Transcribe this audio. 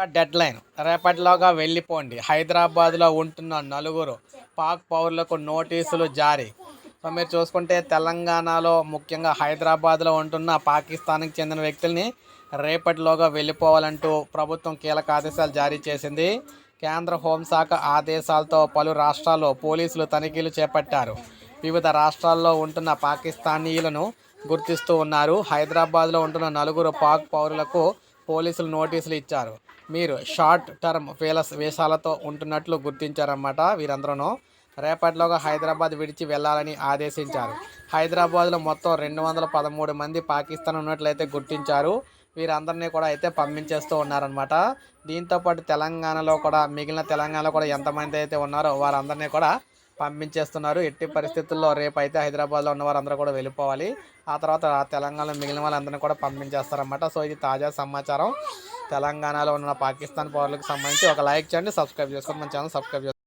ఒక dead line రేపటిలోగా వెళ్ళిపోండి. హైదరాబాద్లో ఉంటున్న నలుగురు పాక్ పౌరులకు నోటీసులు జారీ. సో మీరు చూసుకుంటే తెలంగాణలో ముఖ్యంగా హైదరాబాద్లో ఉంటున్న పాకిస్తాన్కి చెందిన వ్యక్తుల్ని రేపటిలోగా వెళ్ళిపోవాలంటూ ప్రభుత్వం కీలక ఆదేశాలు జారీ చేసింది. కేంద్ర హోంశాఖ ఆదేశాలతో పలు రాష్ట్రాల్లో పోలీసులు తనిఖీలు చేపట్టారు. వివిధ రాష్ట్రాల్లో ఉంటున్న పాకిస్తానీయులను గుర్తిస్తూ ఉన్నారు. హైదరాబాద్లో ఉంటున్న నలుగురు పాక్ పౌరులకు పోలీసులు నోటీసులు ఇచ్చారు. మీరు షార్ట్ టర్మ్ వేల వేషాలతో ఉంటున్నట్లు గుర్తించారన్నమాట వీరందరూ రేపటిలోగా హైదరాబాద్ విడిచి వెళ్ళాలని ఆదేశించారు. హైదరాబాద్లో మొత్తం రెండు వందల పదమూడు మంది పాకిస్తాన్ ఉన్నట్లయితే గుర్తించారు. వీరందరినీ కూడా అయితే పంపించేస్తూ ఉన్నారనమాట దీంతోపాటు తెలంగాణలో కూడా మిగిలిన తెలంగాణలో కూడా ఎంతమంది అయితే ఉన్నారో వారందరినీ కూడా పంపించేస్తున్నారు. ఎట్టి పరిస్థితుల్లో రేపు అయితే హైదరాబాద్లో ఉన్న వారందరూ కూడా వెళ్ళిపోవాలి. ఆ తర్వాత తెలంగాణలో మిగిలిన వాళ్ళందరినీ కూడా పంపించేస్తారన్నమాట. సో ఇది తాజా సమాచారం. తెలంగాణలో ఉన్న పాకిస్తాన్ పౌరులకు సంబంధించి ఒక లైక్ చేయండి సబ్స్క్రైబ్ చేసుకోండి. మన ఛానల్ సబ్స్క్రైబ్ చేసుకోండి.